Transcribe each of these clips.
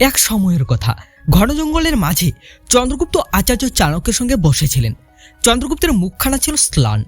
এক সময়ের কথা। ঘন জঙ্গলের মাঝে চন্দ্রগুপ্ত আচার্য চাণক্যের সঙ্গে বসেছিলেন। চন্দ্রগুপ্তের মুখখানা ছিল স্লান,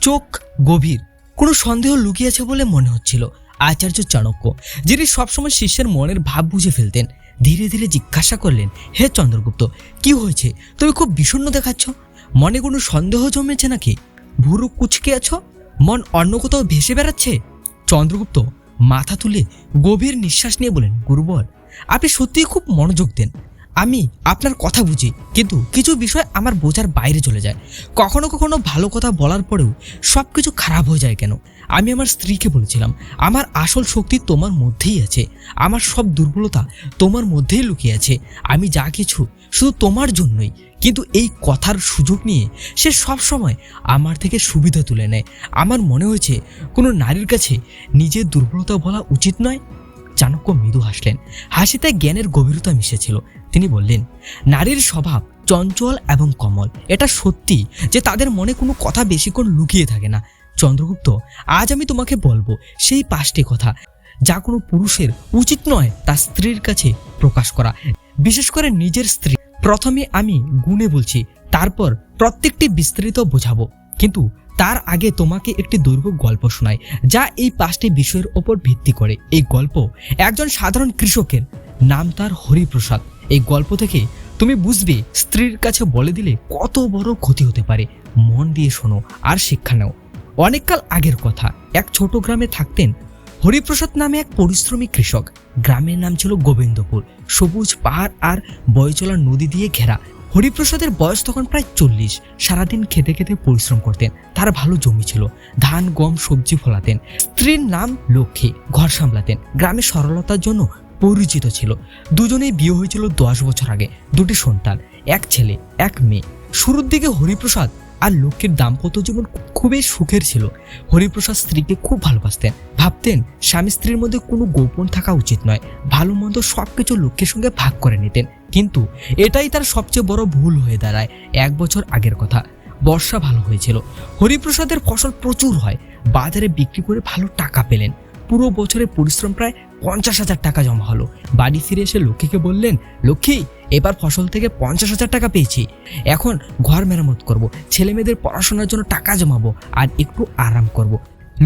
চোখ গভীর, কোনো সন্দেহ লুকিয়েছে বলে মনে হচ্ছিল আচার্য চাণক্য, যিনি সবসময় শিষ্যের মনের ভাব বুঝে ফেলতেন। ধীরে ধীরে জিজ্ঞাসা করলেন, হে চন্দ্রগুপ্ত, কি হয়েছে? তুমি খুব বিষণ্ণ দেখাচ্ছ? মনে কোনো সন্দেহ জমেছে নাকি? ভুরু কুচকে আছো? মন অন্য কোথাও ভেসে বেড়াচ্ছে? চন্দ্রগুপ্ত মাথা তুলে গভীর নিঃশ্বাস নিয়ে বলেন গুরুবর আপনি সত্যিই খুব মনোযোগ দেন। আমি আপনার কথা বুঝি, কিন্তু কিছু বিষয় আমার বোঝার বাইরে চলে যায়। কখনো কখনো ভালো কথা বলার পরেও সব কিছু খারাপ হয়ে যায় কেন? আমি আমার স্ত্রীকে বলেছিলাম, আমার আসল শক্তি তোমার মধ্যেই আছে। আমার সব দুর্বলতা তোমার মধ্যেই লুকিয়ে আছে। আমি যা কিছু শুধু তোমার জন্যই। কিন্তু এই কথার সুযোগ নিয়ে সে সব সময় আমার থেকে সুবিধা তুলে নেয়। আমার মনে হয়েছে কোনো নারীর কাছে নিজের দুর্বলতা বলা উচিত নয় চাণক্য মৃদু হাসলেন। হাসিতে জ্ঞানের গভীরতা মিশেছিল। তিনি বললেন, নারীর স্বভাব চঞ্চল এবং কমল। এটা সত্যি যে তাদের মনে কোনো কথা বেশিক্ষণ লুকিয়ে থাকে না। চন্দ্রগুপ্ত, আজ আমি তোমাকে বলব সেই পাঁচটি কথা যা কোনো পুরুষের উচিত নয় তার স্ত্রীর কাছে প্রকাশ করা। বিশেষ করে নিজের স্ত্রী। প্রথমে আমি গুণে বলছি, তারপর প্রত্যেকটি বিস্তৃত বোঝাবো। কিন্তু তার আগে তোমাকে একটি দৈর্ঘ্য গল্প শোনায় যা এই পাঁচটি বিষয়ের ওপর ভিত্তি করে। এই গল্প একজন সাধারণ কৃষকের নাম তার হরিপ্রসাদ। এই গল্প থেকে তুমি বুঝবে, স্ত্রীর কাছে বলে দিলে কত বড় ক্ষতি হতে পারে। মন দিয়ে শোনো আর শিক্ষা নাও। অনেককাল আগের কথা, এক ছোট গ্রামে থাকতেন হরিপ্রসাদ নামে এক পরিশ্রমী কৃষক। গ্রামের নাম ছিল গোবিন্দপুর। সবুজ পাহাড় আর বয়চলা নদী দিয়ে ঘেরা। হরিপ্রসাদের বয়স তখন প্রায় চল্লিশ। সারাদিন খেতে খেতে পরিশ্রম করতেন। তার ভালো জমি ছিল। ধান, গম, সবজি ফলাতেন। স্ত্রীর নাম লক্ষ্মী। ঘর সামলাতেন। গ্রামে সরলতার জন্য পরিচিত ছিল। দুজনেই বিয়ে হয়েছিল দশ বছর আগে। দুটি সন্তান, এক ছেলে, এক মেয়ে। শুরুর দিকে হরিপ্রসাদ আর লক্ষ্মীর দাম্পত্য জীবন খুবই সুখের ছিল। হরিপ্রসাদ স্ত্রীকে খুব ভালোবাসতেন। ভাবতেন, স্বামী স্ত্রীর মধ্যে কোনো গোপন থাকা উচিত নয়। ভালো মন্দ সব কিছু লক্ষ্মীর সঙ্গে ভাগ করে নিতেন। কিন্তু এটাই তার সবচেয়ে বড় ভুল হয়ে দাঁড়ায় এক বছর আগের কথা। বর্ষা ভালো হয়েছিল। হরিপ্রসাদের ফসল প্রচুর হয়। বাজারে বিক্রি করে ভালো টাকা পেলেন। পুরো বছরের পরিশ্রম প্রায় পঞ্চাশ হাজার টাকা জমা হলো। বাড়ি ফিরে এসে লক্ষ্মীকে বললেন, লক্ষ্মী এবার ফসল থেকে পঞ্চাশ হাজার টাকা পেয়েছি। এখন ঘর মেরামত করব, ছেলে মেয়েদের পড়াশোনার জন্য টাকা জমাবো আর একটু আরাম করব।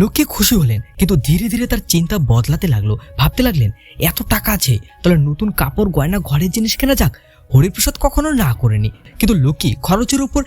লোকে খুশি হলেন, কিন্তু ধীরে ধীরে তার চিন্তা বদলাতে লাগল। ভাবতে লাগলেন, এত টাকা আছে, তাহলে নতুন কাপড়, গয়না, ঘরের জিনিস কেনা যাক। হরিপ্রসাদ কখনো না করেনি, কিন্তু লক্ষ্মী খরচের উপর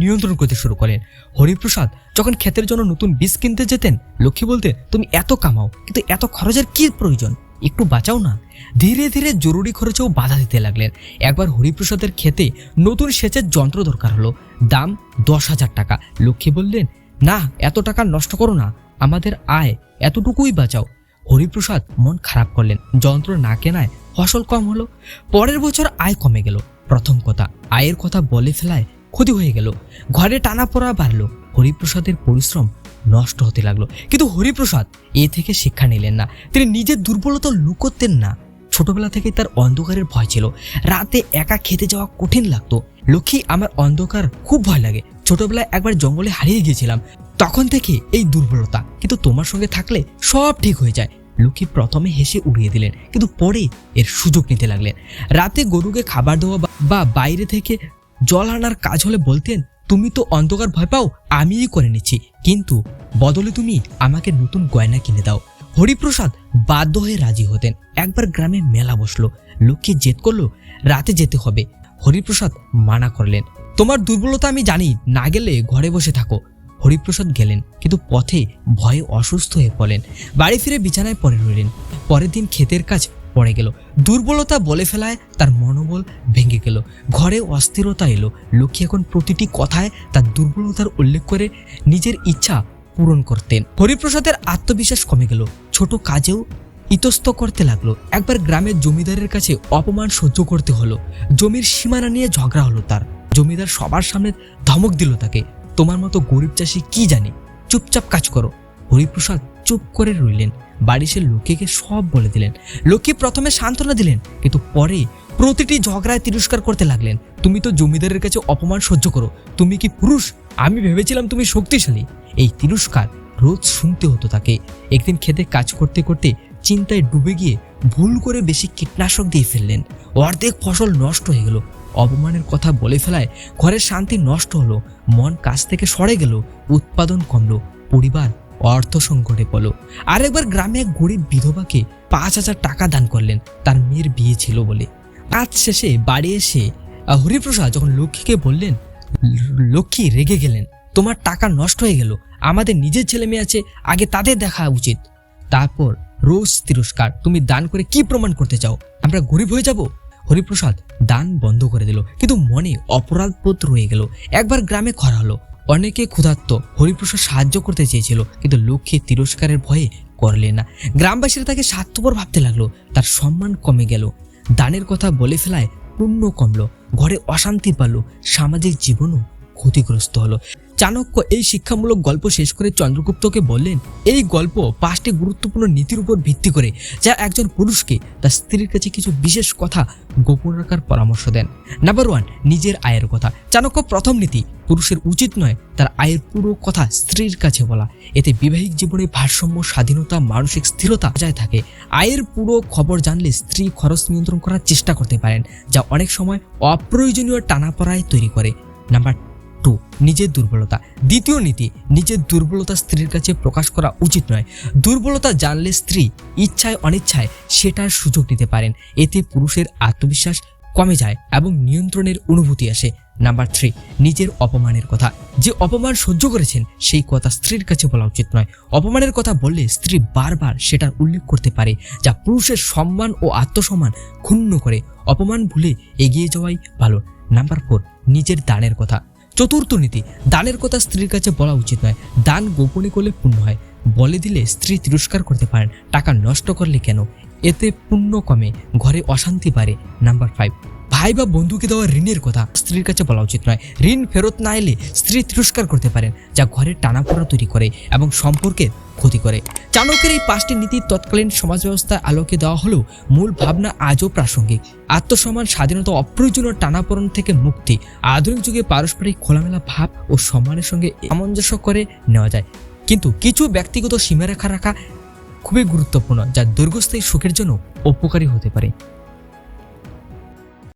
নিয়ন্ত্রণ করতে শুরু করেন হরিপ্রসাদ, যখন ক্ষেতের জন্য নতুন বীজ কিনতে যেতেন লক্ষ্মী বলতেন তুমি এত কামাও, কিন্তু এত খরচের কি প্রয়োজন? একটু বাঁচাও না। ধীরে ধীরে জরুরি খরচেও বাধা দিতে লাগলেন। একবার হরিপ্রসাদের খেতে নতুন সেচের যন্ত্র দরকার হলো। দাম দশ হাজার টাকা। লক্ষ্মী বললেন, না, এত টাকা নষ্ট করো না। আমাদের আয় এতটুকুই বাঁচাও। হরিপ্রসাদ মন খারাপ করলেন। যন্ত্র না কেনায় ফসল কম হলো। পরের বছর আয় কমে গেল। প্রথম কথা, আয়ের কথা বলে ফেলায় ক্ষতি হয়ে গেল। ঘরে টানা পড়া বাড়লো। হরিপ্রসাদের পরিশ্রম নষ্ট হতে লাগল। কিন্তু হরিপ্রসাদ এ থেকে শিক্ষা নিলেন না। তিনি নিজের দুর্বলতা লুকোতেন না। ছোটবেলা থেকে তার অন্ধকারের ভয় ছিল। রাতে একা খেতে যাওয়া কঠিন লাগতো। লক্ষ্মী, আমার অন্ধকার খুব ভয় লাগে। ছোটবেলায় একবার জঙ্গলে হারিয়ে গিয়েছিলাম। তখন থেকে এই দুর্বলতা। কিন্তু তোমার সঙ্গে থাকলে সব ঠিক হয়ে যায়। লক্ষ্মী প্রথমে হেসে উড়িয়ে দিলেন, কিন্তু পরে এর সুযোগ নিতে লাগলেন। রাতে গরুকে খাবার দেওয়া বা বাইরে থেকে জল আনার কাজ হলে বলতেন, তুমি তো অন্ধকার ভয় পাও, আমিই করে নিচ্ছি। কিন্তু বদলে তুমি আমাকে নতুন গয়না কিনে দাও। হরিপ্রসাদ বাধ্য হয়ে রাজি হতেন। একবার গ্রামে মেলা বসল। লোককে জেদ করল, রাতে যেতে হবে। হরিপ্রসাদ মানা করলেন, তোমার দুর্বলতা আমি জানি, না গেলে ঘরে বসে থাকো। হরিপ্রসাদ গেলেন, কিন্তু পথে ভয়ে অসুস্থ হয়ে পড়লেন। বাড়ি ফিরে বিছানায় পড়ে রইলেন। পরের দিন ক্ষেতের কাজ পড়ে গেল। দুর্বলতা বলে ফেলায় তার মনোবল ভেঙে গেল। ঘরে অস্থিরতা এলো। লক্ষ্মী এখন প্রতিটি কথায় তার দুর্বলতার উল্লেখ করে নিজের ইচ্ছা পূরণ করতেন হরিপ্রসাদের আত্মবিশ্বাস কমে গেল। ছোট কাজেও ইতস্ত করতে লাগল। একবার গ্রামের জমিদারের কাছে অপমান সহ্য করতে হলো। জমির সীমানা নিয়ে ঝগড়া হলো তার। জমিদার সবার সামনে ধমক দিল তাকে। তোমার মতো গরিব চাষি কি জানে? চুপচাপ কাজ করো। হরিপ্রসাদ চুপ করে রইলেন। বাড়ি সে লক্ষ্মীকে সব বলে দিলেন। লক্ষ্মী প্রথমে সান্ত্বনা দিলেন, কিন্তু পরে প্রতিটি ঝগড়ায় তিরস্কার করতে লাগলেন। তুমি তো জমিদারের কাছে অপমান সহ্য করো। তুমি কি পুরুষ? আমি ভেবেছিলাম তুমি শক্তিশালী। এই তিরস্কার রোজ শুনতে হতো তাকে। একদিন খেতে কাজ করতে করতে চিন্তায় ডুবে গিয়ে ভুল করে বেশি কীটনাশক দিয়ে ফেললেন। অর্ধেক ফসল নষ্ট হয়ে গেল। অপমানের কথা বলে ফেলায় ঘরের শান্তি নষ্ট হলো, মন কাছ থেকে সরে গেল, উৎপাদন কমলো, পরিবার অর্থ সংকটে পড়ল। আরেকবার গ্রামে এক গরিব বিধবাকে পাঁচ হাজার টাকা দান করলেন, তার মেয়ের বিয়ে ছিল বলে। কাজ শেষে বাড়ি এসে হরিপ্রসাদ যখন লক্ষ্মীকে বললেন লক্ষ্মী রেগে গেলেন। তোমার টাকা নষ্ট হয়ে গেল। আমাদের নিজের ছেলে মেয়ে আছে, আগে তাদের দেখা উচিত। তারপর রোজ তিরস্কার, তুমি দান করে কি প্রমাণ করতে চাও? আমরা গরিব হয়ে যাব? হরিপ্রসাদ, দান বন্ধ করে দিল, কিন্তু মনে অপরাধ রয়ে গেল। একবার গ্রামে খরা হলো। অনেকে ক্ষুধার্ত, হরিপ্রসাদ সাহায্য করতে চেয়েছিল, কিন্তু লক্ষ্মী তিরস্কারের ভয়ে করলে না। গ্রামবাসীরা তাকে স্বার্থপর ভাবতে লাগল, তার সম্মান কমে গেল। দানের কথা বলে ফেলায় পুণ্য কমলো, ঘরে অশান্তি পালো সামাজিক জীবনও ক্ষতিগ্রস্ত হলো। চাণক্য এই শিক্ষামূলক গল্প শেষ করে চন্দ্রগুপ্তকে বললেন, এই গল্প পাঁচটি গুরুত্বপূর্ণ নীতির উপর ভিত্তি করে, যা একজন পুরুষকে তার স্ত্রীর কাছে কিছু বিশেষ কথা গোপন রাখার পরামর্শ দেন। নাম্বার ওয়ান নিজের আয়ের কথা। চাণক্য প্রথম নীতি, পুরুষের উচিত নয় তার আয়ের পুরো কথা স্ত্রীর কাছে বলা। এতে বিবাহিক জীবনে ভারসাম্য, স্বাধীনতা, মানসিক স্থিরতা বজায় থাকে। আয়ের পুরো খবর জানলে স্ত্রী খরচ নিয়ন্ত্রণ করার চেষ্টা করতে পারেন, যা অনেক সময় অপ্রয়োজনীয় টানাপড়ায় তৈরি করে। নাম্বার টু, নিজের দুর্বলতা। দ্বিতীয় নীতি, নিজের দুর্বলতা স্ত্রীর কাছে প্রকাশ করা উচিত নয়। দুর্বলতা জানলে স্ত্রী ইচ্ছায় অনিচ্ছায় সেটার সুযোগ নিতে পারেন। এতে পুরুষের আত্মবিশ্বাস কমে যায় এবং নিয়ন্ত্রণের অনুভূতি আসে। নাম্বার থ্রি, নিজের অপমানের কথা। যে অপমান সহ্য করেছেন, সেই কথা স্ত্রীর কাছে বলা উচিত নয়। অপমানের কথা বললে স্ত্রী বারবার সেটার উল্লেখ করতে পারে, যা পুরুষের সম্মান ও আত্মসম্মান ক্ষুণ্ণ করে। অপমান ভুলে এগিয়ে যাওয়াই ভালো। নাম্বার ফোর, নিজের দানের কথা। চতুর্থ নীতি, দানের কথা স্ত্রীর কাছে বলা উচিত নয়, দান গোপনে করলে পুণ্য হয়। বলে দিলে স্ত্রী তিরস্কার করতে পারেন, টাকা নষ্ট করলে কেন? এতে পুণ্য কমে, ঘরে অশান্তি বাড়ে। নাম্বার ফাইভ ভাই বা বন্ধুকে দেওয়া ঋণের কথা স্ত্রীর কাছে বলা উচিত নয়। ঋণ ফেরত না এলে স্ত্রী তিরস্কার করতে পারেন, যা ঘরে টানাপোড়া তৈরি করে এবং সম্পর্কের ক্ষতি করে। চাণক্যের এই পাঁচটি নীতি তৎকালীন সমাজ ব্যবস্থায় আলোকে দেওয়া হলেও মূল ভাবনা আজও প্রাসঙ্গিক। আত্মসম্মান, স্বাধীনতা, অপ্রয়োজনীয় টানাপোড়ন থেকে মুক্তি, আধুনিক যুগে পারস্পরিক খোলামেলা ভাব ও সম্মানের সঙ্গে সামঞ্জস্য করে নেওয়া যায়। কিন্তু কিছু ব্যক্তিগত সীমারেখা রাখা খুবই গুরুত্বপূর্ণ, যা দীর্ঘস্থায়ী সুখের জন্য উপকারী হতে পারে।